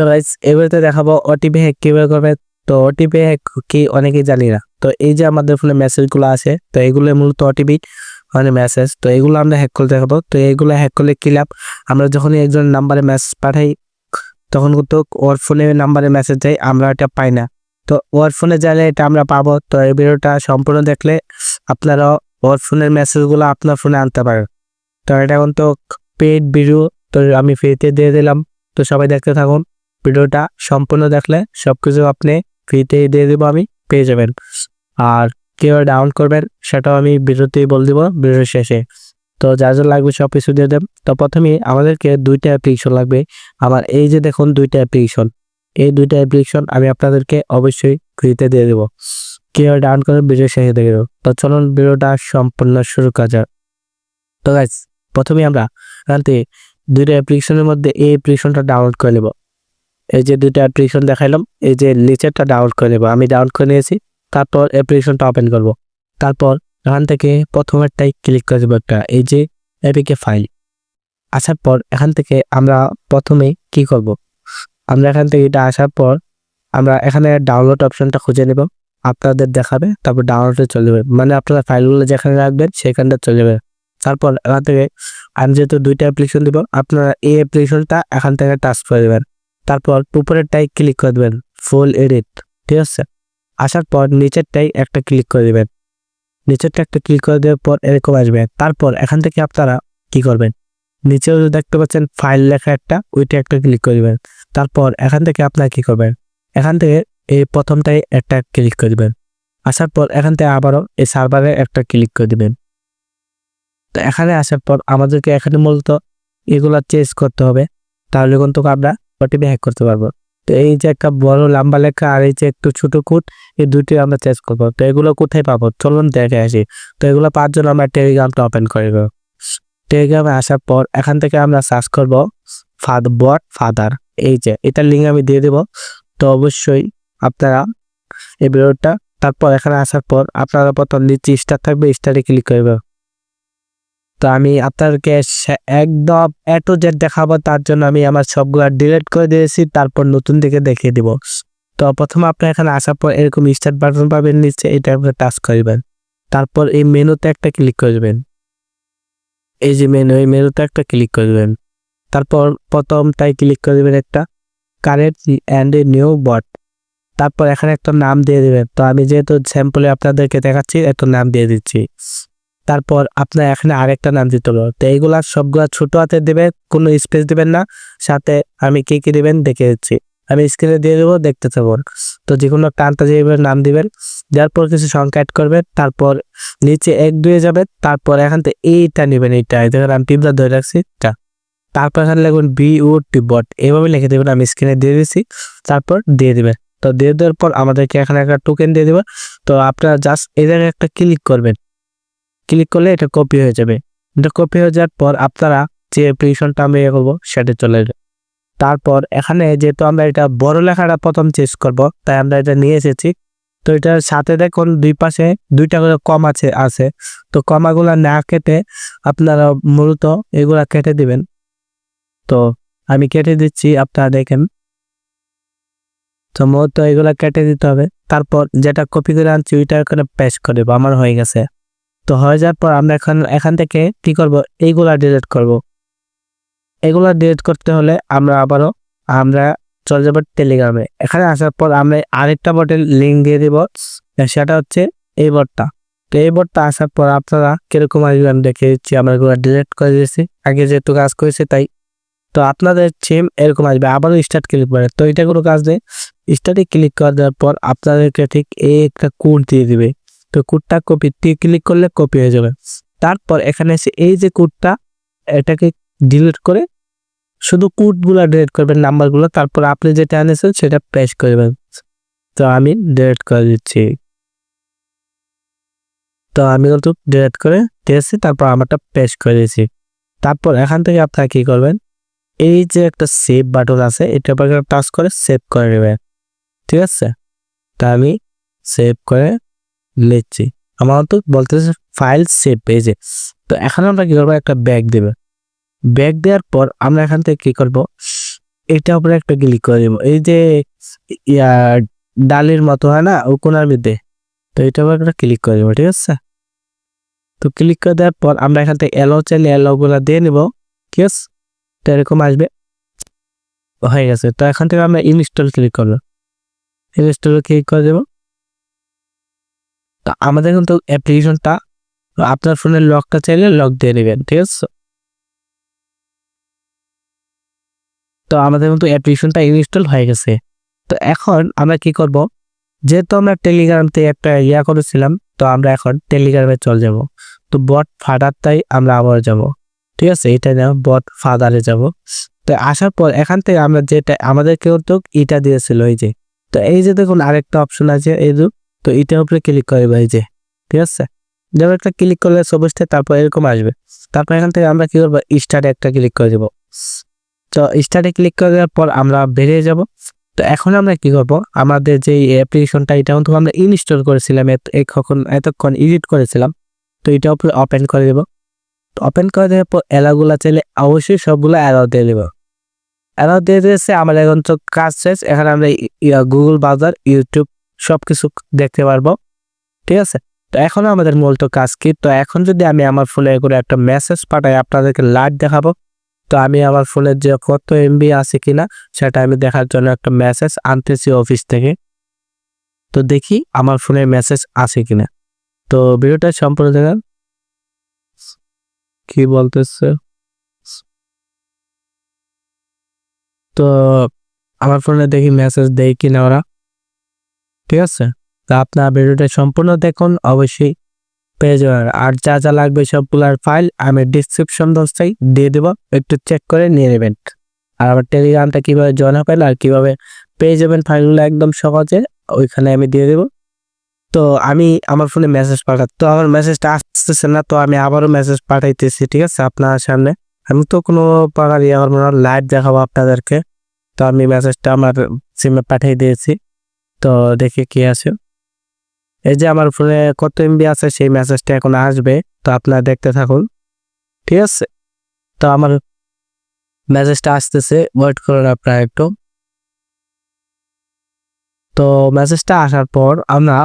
তো গাইস এবারে দেখাবো ওটিপি হ্যাক কীভাবে করবে। তো ওটিপি হ্যাক কি অনেকেই জানি না। তো এই যে আমাদের ফোনে মেসেজগুলো আছে, তো এগুলো মূলত ওটিপি মানে মেসেজ তো এগুলো আমরা হ্যাক করতে দেখাবো। তো এগুলো হ্যাক করলে কি লাভ? আমরা যখনই একজন নাম্বারে মেসেজ পাঠাই, তখন কিন্তু ওর ফোনে নাম্বারে মেসেজ যায় আমরা এটা পাই না। তো ওর ফোনে যাইলে এটা আমরা পাবো। তো এই ভিডিওটা সম্পূর্ণ দেখলে আপনারা ওর ফোনের মেসেজগুলো আপনার ফোনে আনতে পারেন। তো এটা এখন তো পেড ভিডিও তো আমি ফ্রিতে দিয়ে দিলাম। তো সবাই দেখতে থাকুন। ভিডিওটা সম্পূর্ণ দেখলে সবকিছু আপনি ফ্রিতে দিয়ে দেবো আমি, পেয়ে যাবেন। আর কীভাবে ডাউন করবেন সেটাও আমি ভিডিওতেই বলে দিব ভিডিওর শেষে। তো যা যা লাগবে সব কিছু দিয়ে দেব। তো প্রথমে আমাদেরকে দুইটা অ্যাপ্লিকেশন লাগবে। আমার এই যে দেখুন দুইটা অ্যাপ্লিকেশন এই দুইটা অ্যাপ্লিকেশন আমি আপনাদেরকে অবশ্যই ফ্রিতে দিয়ে দেবো। কীভাবে ডাউন করবেন ভিডিও শেষে দেখে দেবো। তো চলুন ভিডিওটা সম্পূর্ণ শুরু করা যাক। তো গাইজ প্রথমে আমরা এখান দুইটা অ্যাপ্লিকেশনের মধ্যে এই অ্যাপ্লিকেশনটা ডাউনলোড করে নেব। এই যে দুইটা অ্যাপ্লিকেশন দেখাইলাম, এই যে নিচেরটা ডাউনলোড করে নেব। আমি ডাউনলোড করে নিয়েছি, তারপর অ্যাপ্লিকেশনটা ওপেন করব। তারপর এখান থেকে প্রথমেরটাই ক্লিক করে দেবো একটা, এই যে এপিকে ফাইল আসার পর এখান থেকে আমরা প্রথমে কি করব? আমরা এখান থেকে এটা আসার পর আমরা এখানে ডাউনলোড অপশনটা খুঁজে নেব। আপনাদের দেখাবে, তারপর ডাউনলোডে চলে যাবে। মানে আপনারা ফাইলগুলো যেখানে রাখবেন, সেখানটা চলে যাবে। তারপর এখান থেকে আমি যেহেতু দুইটা অ্যাপ্লিকেশন দিব, আপনারা এই অ্যাপ্লিকেশনটা এখান থেকে টাচ করে দেবেন। তারপর উপরেরটাই ক্লিক করে দেবেন ফুল এডিট ঠিক আছে? আসার পর নিচেরটাই একটা ক্লিক করে দেবেন। নিচেরটা একটা ক্লিক করে দেওয়ার পর এরকম আসবে। তারপর এখান থেকে আপনারা কি করবেন? নিচেও দেখতে পাচ্ছেন ফাইল লেখা একটা ওইটা একটা ক্লিক করে দেবেন। তারপর এখান থেকে আপনারা কি করবেন? এখান থেকে এই প্রথমটাই একটা ক্লিক করে দেবেন। আসার পর এখান থেকে আবারও এই সার্ভারে একটা ক্লিক করে দিবেন। তো এখানে আসার পর আমাদেরকে এখানে মূলত এগুলা চেঞ্জ করতে হবে। তাহলে কিন্তু আমরা ওটিপি হ্যাক করতে পারব। তো এই যে একটা বড় লম্বা লেখা আর এই যে একটু ছোট কোড এই দুটি আমরা চেঞ্জ করব। তো এগুলো কোথায় পাবো? চলুন দেখে আসি। তো এগুলো জন্য আমরা টেলিগ্রামটা ওপেন করে দেবো টেলিগ্রামে আসার পর এখান থেকে আমরা সার্চ করব ফাদ বট ফাদার এই যে, এটার লিঙ্ক আমি দিয়ে দেবো। তো অবশ্যই আপনারা এই ভিডিওটা তারপর এখানে আসার পর আপনারা প্রথম নিচে স্টার থাকবে স্টারে ক্লিক করবে তো আমি আপনাদেরকে একদম এ টু জেড দেখাবো, তার জন্য আমি আমার সবগুলো ডিলিট করে দিয়েছি, তারপর নতুন দিকে দেখিয়ে দিব। তো প্রথমে আপনি এখানে আসার পর এরকম স্টার্ট বাটন পাবেন, নিচে এটা আপনি টাচ করবেন। তারপর এই মেনুতে একটা ক্লিক করবেন। এই যে মেনু এই মেনুতে একটা ক্লিক করবেন। তারপর প্রথমটাই ক্লিক করে দেবেন একটা current and a new bot তারপর এখানে একটা নাম দিয়ে দেবেন। তো আমি যেহেতু স্যাম্পলে আপনাদেরকে দেখাচ্ছি একটা নাম দিয়ে দিচ্ছি। তারপর আপনার এখানে আরেকটা নাম দিতে হবে তো এইগুলা সবগুলা ছোট হাতে দেবে কোনো স্পেস দেবেন না। সাথে আমি কি কি দিবেন দেখে দিচ্ছি। আমি স্ক্রিনে দিয়ে দেবো, দেখতে থাকুন। তো যে কোনো একটা এইভাবে নাম দিবেন, দেওয়ার পর কিছু সংখ্যা অ্যাড করবেন, তারপর নিচে এক, দুয়ে যাবেন, তারপর এখান থেকে এইটা নেবেন, এইটা। এই দেখেন আমি টিপটা ধরে রাখছি এটা তারপর এখানে লিখবেন বি ও টি বট এভাবে লিখে দেবেন, আমি স্ক্রিনে দিয়ে দিচ্ছি, তারপর দিয়ে দেবেন। তো দিয়ে দেওয়ার পর আমাদেরকে এখানে একটা টোকেন দিয়ে দেবেন। তো আপনারা জাস্ট এই জায়গায় একটা ক্লিক করবেন। ক্লিক করলে এটা কপি হয়ে যাবে। এটা কপি হয়ে যাওয়ার পর আপনারা যে অ্যাপ্লিকেশনটা আমি ইয়ে করব, সেটা চলে যাবে। তারপর এখানে যেহেতু আমরা এটা বড় লেখাটা প্রথম চেঞ্জ করব, তাই আমরা এটা নিয়ে এসেছি। তো এটার সাথে দেখুন দুই পাশে দুইটা করে কম আছে আছে। তো কমাগুলা না কেটে আপনারা মূলত এগুলা কেটে দিবেন। তো আমি কেটে দিচ্ছি, আপনারা দেখেন। তো মূলত এগুলা কেটে দিতে হবে। তারপর যেটা কপি করে আনছি, ওইটা এখানে পেস্ট করে আমার হয়ে গেছে। তো হয়ে যাওয়ার পর আমরা এখন, এখান থেকে কি করব? এইগুলা ডিলিট করব। এগুলা ডিলিট করতে হলে আমরা আবারও আমরা চলে যাব টেলিগ্রামে। এখানে আসার পর আমরা আরেকটা বটের লিঙ্ক দিয়ে দিব। সেটা হচ্ছে এই বটটা তো এই বটটা আসার পর আপনারা কীরকম আসবে আমি দেখে দিচ্ছি। আমরা এগুলো ডিলিট করে দিয়েছি। আগে যেহেতু কাজ করেছে তাই। তো আপনাদের সেম এরকম আসবে। আবারও স্টার্ট ক্লিক করে। তো এটা কোনো কাজ নেই। স্টার্টে ক্লিক করে দেওয়ার পর আপনাদেরকে ঠিক এই একটা কোড দিয়ে দিবে। তো কোডটা কপি ক্লিক করলে কপি হয়ে যাবে। তারপর এখানে এসে এই যে কোডটা এটাকে ডিলিট করে শুধু কোডগুলো ডিলিট করবেন, নাম্বারগুলো। তারপর আপনি যেটা আনেছেন সেটা পেস্ট করবেন তো আমি ডিলিট করে দিচ্ছি। তো আমি কিন্তু ডিলিট করে দিয়েছি, তারপর আমারটা পেস্ট করে দিয়েছি। তারপর এখান থেকে আপনারা কী করবেন? এই যে একটা সেভ বাটন আছে, এটা আপনাকে টাচ করে সেভ করে নেবেন। ঠিক আছে? তা আমি সেভ করে লিখছি। আমার তো বলতেছে ফাইল সেভ পেজে তো এখন আমরা কি করব? একটা ব্যাগ দেবে। ব্যাগ দেওয়ার পর আমরা এখান থেকে কী করব? এটা উপরে একটা ক্লিক করে দেবো। এই যে, ইয়া, ডালের মতো, হয় না? ও কোনার মধ্যে। তো এটা উপরে একটা ক্লিক করে দেবো, ঠিক আছে? তো ক্লিক করে দেওয়ার পর আমরা এখান থেকে এলো চাইলে এলো গুলা দিয়ে নিব। ঠিক আছে? তো এরকম আসবে। হয়ে গেছে। তো এখান থেকে আমরা ইনস্টল ক্লিক করব। ইনস্টল ক্লিক করে দেবো। তো আমাদের কিন্তু অ্যাপ্লিকেশনটা আপনার ফোনের লকটা চাইলে লক দিয়ে নেবেন, ঠিক আছে? তো আমাদের কিন্তু অ্যাপ্লিকেশনটা ইনস্টল হয়ে গেছে। তো এখন আমরা কি করব? যেহেতু আমরা টেলিগ্রাম থেকে একটা ইয়া করেছিলাম, তো আমরা এখন টেলিগ্রামে চলে যাব। তো বট ফাদারটাই আমরা আবার যাব, ঠিক আছে? এটা না বট ফাদারে যাব। তো আসার পর এখান থেকে আমরা যেটা আমাদের কেউ তো এটা দিয়েছিল, এই যে। তো এই যে দেখুন আরেকটা অপশন আছে, এই যে তো এটার উপরে ক্লিক করবে এই যে, ঠিক আছে? যেমন একটা ক্লিক করলে সবুজটা তারপর এরকম আসবে। তারপর এখান থেকে আমরা কি করব? স্টার্টে একটা ক্লিক করে দেবো। তো স্টার্টে ক্লিক করে দেওয়ার পর আমরা বেরিয়ে যাব। তো এখন আমরা কি করব? আমাদের যে অ্যাপ্লিকেশনটা এটা কিন্তু আমরা ইনস্টল করেছিলাম এখন এতক্ষণ এডিট করেছিলাম। তো এটা উপরে ওপেন করে দেব। ওপেন করে দেওয়ার পর অ্যালাগুলো চাইলে অবশ্যই সবগুলো অ্যালাউ দিয়ে দেবো। অ্যালাউ দিয়ে দিয়েছে আমার এখন তো কাজ শেষ। এখানে আমরা গুগল বাজার ইউটিউব সব কিছু দেখতে পারব। ঠিক আছে? তো এখন আমাদের মূলত কাজ কি? তো এখন যদি আমি আমার ফোনে করে একটা মেসেজ পাঠাই, আপনাদেরকে লাইভ দেখাবো। তো আমি আমার ফোনের যে কত এমবি আছে কিনা, সেটা আমি দেখার জন্য একটা মেসেজ আনতেছি অফিস থেকে। তো দেখি আমার ফোনে মেসেজ আছে কিনা। তো ভিডিওটা সম্পূর্ণ দেখান। কি বলতেছে? তো আমার ফোনে দেখি মেসেজ দেয় কিনা ওরা। ঠিক আছে? তো আপনার ভিডিওটা সম্পূর্ণ দেখুন, অবশ্যই পেয়ে যাবেন। আর যা যা লাগবে সবগুলার ফাইল আমি ডিসক্রিপশন বক্সটাই দিয়ে দেবো, একটু চেক করে নিয়ে নেবেন। আর আমার টেলিগ্রামটা কীভাবে জয়েন হবেন আর কীভাবে পেয়ে যাবেন ফাইলগুলো একদম সহজে, ওইখানে আমি দিয়ে দেবো। তো আমি, আমার ফোনে মেসেজ পাঠাত তো আমার মেসেজটা আসতেছে না, তো আমি আবারও মেসেজ পাঠাইতেছি, ঠিক আছে, আপনার সামনে। আমি তো কোনো প্রকার আমার মনে হয় লাইভ দেখাবো আপনাদেরকে। তো আমি মেসেজটা আমার সিমে পাঠিয়ে দিয়েছি। তো দেখি কি আছে। এই যে আমার ফোনে কত এমবি আছে, সেই মেসেজটা এখন আসবে, তো আপনারা দেখতে থাকুন। ঠিক আছে? তো আমার মেসেজটা আসতেছে ওয়েট করুন আপনারা একটু। তো মেসেজটা আসার পর আমরা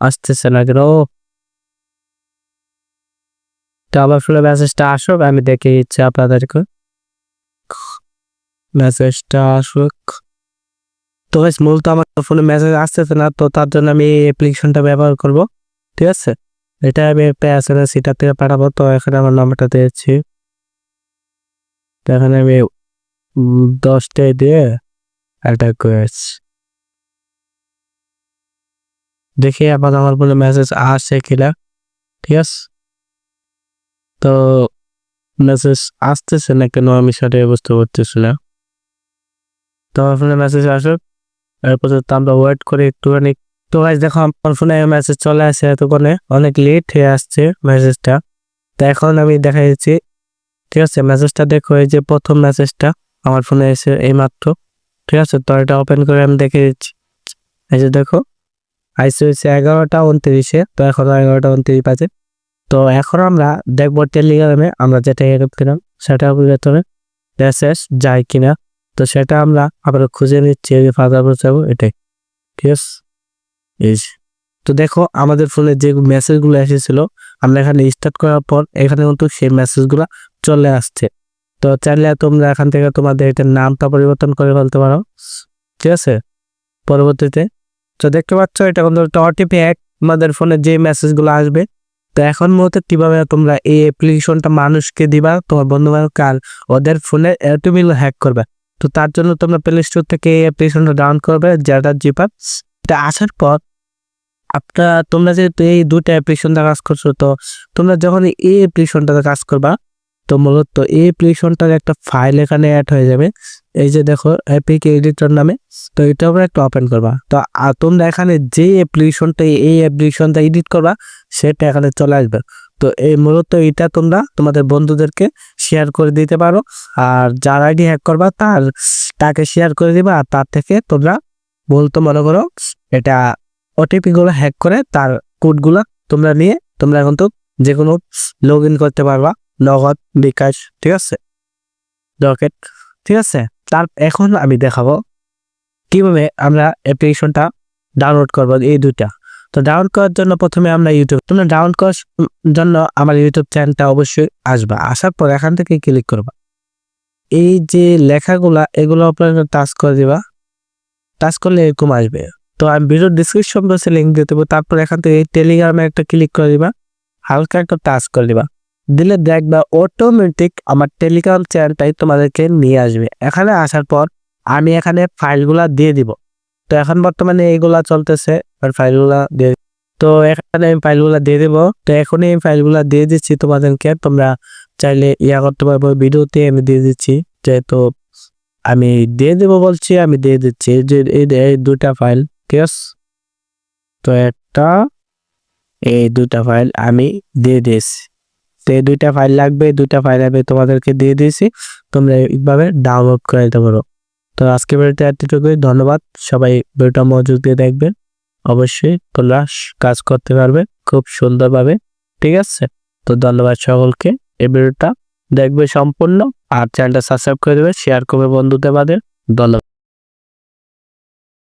আসতেছে না কেন? তো আবার ফোনে মেসেজটা আসুক, আমি দেখে দিচ্ছি আপনাদেরকে। মেসেজটা আসুক। তো গাইস, মূলত আমার ফোনে মেসেজ আসতেছে না, তো তার জন্য আমি এই অ্যাপ্লিকেশনটা ব্যবহার করব, ঠিক আছে? এটা আমি পেয়েছিল সেটা থেকে পাঠাবো, তো এখানে আমার নাম্বারটা দিয়েছি। তো এখানে আমি দশটায় দিয়ে একটা করেছি। দেখি আবার আমার ফোনে মেসেজ আসছে কিনা ঠিক আছে? তো মেসেজ আসতেছে না কেন আমি সেটাই বুঝতে পারতেছি না। তো ফোনে মেসেজ আসুক। এরপর আমরা ওয়েট করি একটুখানি, তো গাইজ দেখো আমার ফোনে মেসেজ চলে আসে এতক্ষণে, অনেক লেট হয়ে আসছে মেসেজটা তো এখন আমি দেখা যাচ্ছি, ঠিক আছে? মেসেজটা দেখো, এই যে প্রথম মেসেজটা আমার ফোনে এসে এই মাত্র ঠিক আছে? তো এটা ওপেন করে আমি দেখে দিচ্ছি। এই যে দেখো, আইসি হয়েছে এগারোটা উনত্রিশে, তো এখন এগারোটা উনত্রিশ বাজে। তো এখন আমরা দেখব টেলিগ্রামে আমরা যেটা ইয়ে করছিলাম, সেটা ভেতরে মেসেজ যায় কিনা? তো সেটা আমরা আবার খুঁজে নিচ্ছি ফাদার যাব এটাই। ঠিক আছে? এই তো দেখো, আমাদের ফোনে যে মেসেজগুলো এসেছিল, আমরা এখানে স্টার্ট করার পর এখানে কিন্তু সেই মেসেজগুলো চলে আসছে। তো চাইলে তোমরা এখান থেকে তোমাদের এটার নামটা পরিবর্তন করে ফেলতে পারো। ঠিক আছে? পরবর্তীতে, তো দেখতে পাচ্ছ, এটা কিন্তু একটা ওটিপি এক আমাদের ফোনে যে মেসেজগুলো আসবে, তো এখন মূলত কীভাবে তোমরা এই অ্যাপ্লিকেশনটা মানুষকে দিবা, তোমার বন্ধু বান্ধব কার ওদের ফোনে তুমি হ্যাক করবে? তো তার জন্য তোমরা প্লে স্টোর থেকে এই অ্যাপ্লিকেশনটা ডাউন করবে যেটা জিপার এটা আসার পর আপনার, তোমরা যেহেতু এই দুটো অ্যাপ্লিকেশনটা কাজ করছ, তো তোমরা যখন এই অ্যাপ্লিকেশনটাতে কাজ করবা, তো মূলত এই অ্যাপ্লিকেশনটার একটা ফাইল এখানে অ্যাড হয়ে যাবে। এই যে দেখো এপিক এডিটর নামে, তো এটা আমরা একটু ওপেন করবা। তো তোমরা এখানে যে অ্যাপ্লিকেশনটা এই অ্যাপ্লিকেশনটা এডিট করবা, সেটা এখানে চলে আসবে। তো এই মূলত এটা তোমরা তোমাদের বন্ধুদেরকে শেয়ার করে দিতে পারো। আর যার আইডি হ্যাক করবা, তার, তাকে শেয়ার করে দিবা, আর তার থেকে তোমরা বলতো মনে করো, এটা ওটিপি গুলো হ্যাক করে তার কোডগুলো তোমরা নিয়ে, তোমরা এখন তো যে কোনো লগ ইন করতে পারবা, নগদ, বিকাশ, ঠিক আছে? রকেট ঠিক আছে? তার এখন আমি দেখাবো কীভাবে আমরা অ্যাপ্লিকেশনটা ডাউনলোড করব এই দুইটা। তো ডাউনলোড করার জন্য প্রথমে আমরা ইউটিউব তোমরা ডাউনলোড করার জন্য আমার ইউটিউব চ্যানেলটা অবশ্যই আসবা। আসার পর এখান থেকে ক্লিক করবা। এই যে লেখাগুলা, এগুলো আপনার টাচ করে দিবা। টাচ করলে এরকম আসবে। তো আমি ভিডিও ডিসক্রিপশন বক্সে লিঙ্ক দিয়ে দেবো। তারপর এখান থেকে টেলিগ্রামে একটা ক্লিক করে দিবা। হালকা একটা টাচ করে দিবা। দিলে দেখবা অটোমেটিক আমার টেলিগ্রাম চ্যানেলটাই তোমাদেরকে নিয়ে আসবে। এখানে আসার পর আমি এখানে ফাইলগুলা দিয়ে দিব। তো এখন বর্তমানে এইগুলা চলতেছে, আর ফাইলগুলা দিয়ে তো এখানে আমি ফাইলগুলা দিয়ে দেবো। তো এখনই আমি ফাইলগুলা দিয়ে দিচ্ছি তোমাদেরকে, তোমরা চাইলে ইয়া করতে পারব, ভিডিওতে আমি দিয়ে দিচ্ছি, যেহেতু আমি দিয়ে দেবো বলছি, আমি দিয়ে দিচ্ছি। যে, এই দুটা ফাইল, ঠিক আছে? তো একটা, এই দুটা ফাইল আমি দিয়ে দিয়েছি। তো এই দুইটা ফাইল লাগবে দুইটা ফাইল আমি তোমাদেরকে দিয়ে দিয়েছি, তোমরা এইভাবে ডাউনলোড করে নিতে পারো। তো আজকে ভিডিওতে এতটুকুই। ধন্যবাদ। সবাই ভিডিওটা মনোযোগ দিয়ে দেখবেন। অবশ্যই তোমরা কাজ করতে পারবে খুব সুন্দরভাবে। ঠিক আছে? তো ধন্যবাদ সকলকে। এই ভিডিওটা দেখবে সম্পূর্ণ। আর চ্যানেলটা সাবস্ক্রাইব করে দেবে শেয়ার করবে বন্ধুদের বাদে ধন্যবাদ।